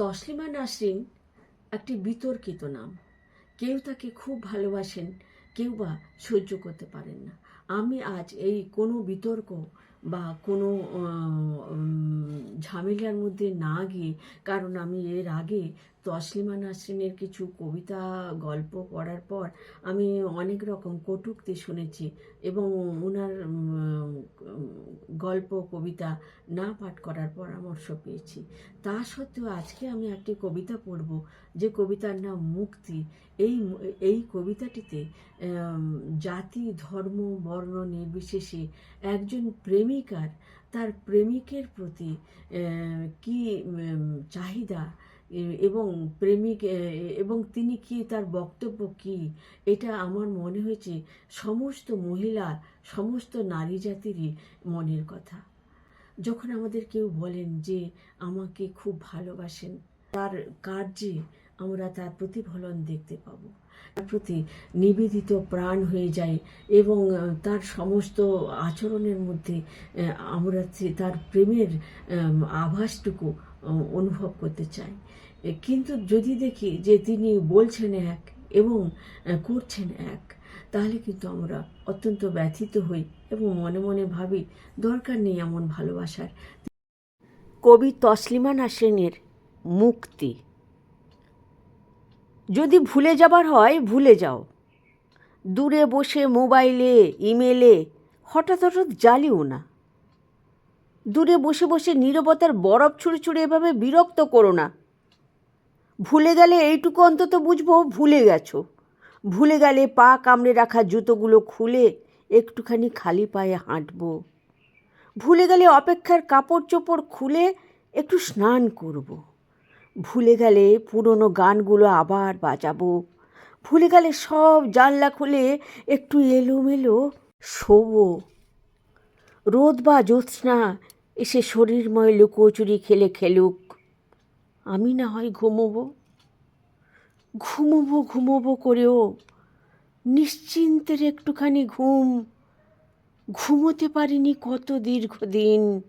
তসলিমা নাসরিন একটি বিতর্কিত নাম। কেউ তাকে খুব ভালোবাসেন, কেউ বা সহ্য করতে পারেন না। আমি আজ এই কোনো বিতর্ক বা কোনো ঝামেলার মধ্যে না গিয়ে, কারণ আমি এর আগে তসলিমা নাসরিনের কিছু কবিতা, গল্প পড়ার পর আমি অনেক রকম কটূক্তি শুনেছি এবং ওনার গল্প, কবিতা না পাঠ করার পরামর্শ পেয়েছি। তা সত্ত্বেও আজকে আমি একটি কবিতা পড়ব যে কবিতার নাম মুক্তি। এই এই কবিতাটিতে জাতি, ধর্ম, বর্ণ নির্বিশেষে একজন প্রেমিকার, তার প্রেমিকের প্রতি কি চাহিদা এবং প্রেমিক এবং তিনি কি তার বক্তব্য কি? এটা আমার মনে হয়েছে সমস্ত মহিলা, সমস্ত নারী জাতিরই মনের কথা। যখন আমাদের কেউ বলেন যে আমাকে খুব ভালোবাসেন, তার কার্যে আমরা তার প্রতিফলন দেখতে পাবো। তার প্রতি নিবেদিত প্রাণ হয়ে যায় এবং তার সমস্ত আচরণের মধ্যে আমরা তার প্রেমের আভাসটুকু অনুভব করতে চাই। কিন্তু যদি দেখি যে তিনি বলছেন এক এবং করছেন এক, তাহলে কিন্তু আমরা অত্যন্ত ব্যথিত হই এবং মনে মনে ভাবি দরকার নেই এমন ভালোবাসার। কবি তসলিমা নাসরিনের মুক্তি। যদি ভুলে যাবার হয় ভুলে যাও। দূরে বসে মোবাইলে, ইমেলে হঠাৎ হঠাৎ জ্বালিও না। দূরে বসে বসে নীরবতার বরফ ছুঁড়ে ছুঁড়ে এভাবে বিরক্ত করো না। ভুলে গেলে এইটুকু অন্তত বুঝব, ভুলে গেছো। ভুলে গেলে পা কামড়ে রাখা জুতোগুলো খুলে একটুখানি খালি পায়ে হাঁটবো। ভুলে গেলে অপেক্ষার কাপড় চোপড় খুলে একটু স্নান করব। ভুলে গেলে পুরনো গানগুলো আবার বাজাবো। ভুলে গেলে সব জানলা খুলে একটু এলোমেলো শোবো। রোদ বা জ্যোৎস্না, এসে শরীরময় লুকোচুরি খেলে খেলুক। আমি না হয় ঘুমোবো। ঘুমোবো ঘুমোবো করেও নিশ্চিন্তের একটুখানি ঘুম ঘুমোতে পারিনি কত দীর্ঘদিন।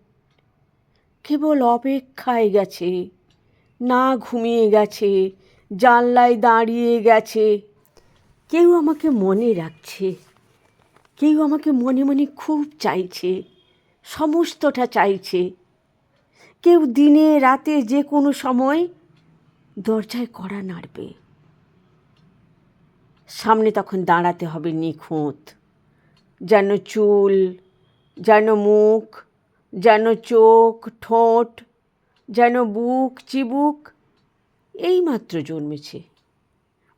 কেবল অপেক্ষায় গেছে, না ঘুমিয়ে গেছে, জানলায় দাঁড়িয়ে গেছে। কেউ আমাকে মনে রাখছে, কেউ আমাকে মনে মনে খুব চাইছে, সমস্তটা চাইছে। কেউ দিনে, রাতে যে কোনো সময় দরজায় কড়া নাড়বে। সামনে তখন দাঁড়াতে হবে নিখুঁত। যেন চুল, যেন মুখ, যেন চোখ, ঠোঁট, যেন বুক, চিবুক এইমাত্র জন্মেছে।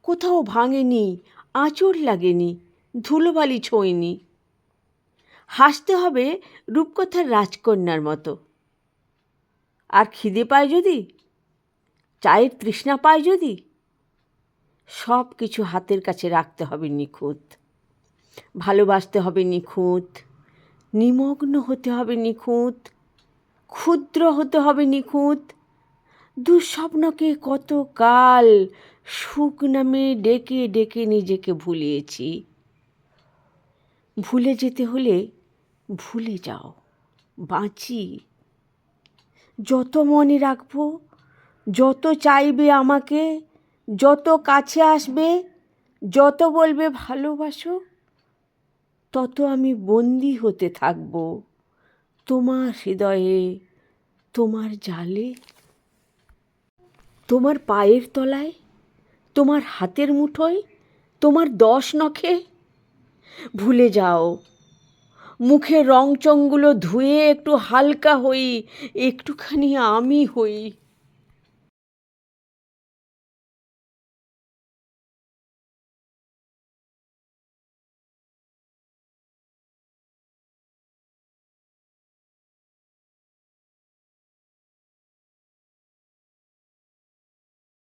কোথাও ভাঙেনি, আঁচড় লাগেনি, ধুলোবালি ছোঁয়নি। হাসতে হবে রূপকথার রাজকন্যার মতো। আর খিদে পায় যদি? চায়ের তৃষ্ণা পায় যদি? সব কিছু হাতের কাছে রাখতে হবে নিখুঁত। ভালোবাসতে হবে নিখুঁত। নিমগ্ন হতে হবে নিখুঁত। ক্ষুদ্র হতে হবে নিখুঁত। দুঃস্বপ্নকে কত কাল সুখ নামে ডেকে ডেকে নিজেকে ভুলিয়েছি। ভুলে যেতে হলে ভুলে যাও। বাঁচি। যত মনে রাখব, যত চাইবে আমাকে, যত কাছে আসবে, যত বলবে ভালোবাসো, তত আমি বন্দি হতে থাকব তোমার হৃদয়ে, তোমার জালে, তোমার পায়ের তলায়, তোমার হাতের মুঠোয়, তোমার দশ নখে। ভুলে যাও মুখের রংচংগুলো ধুয়ে একটু হালকা হই একটুখানি আমি হই।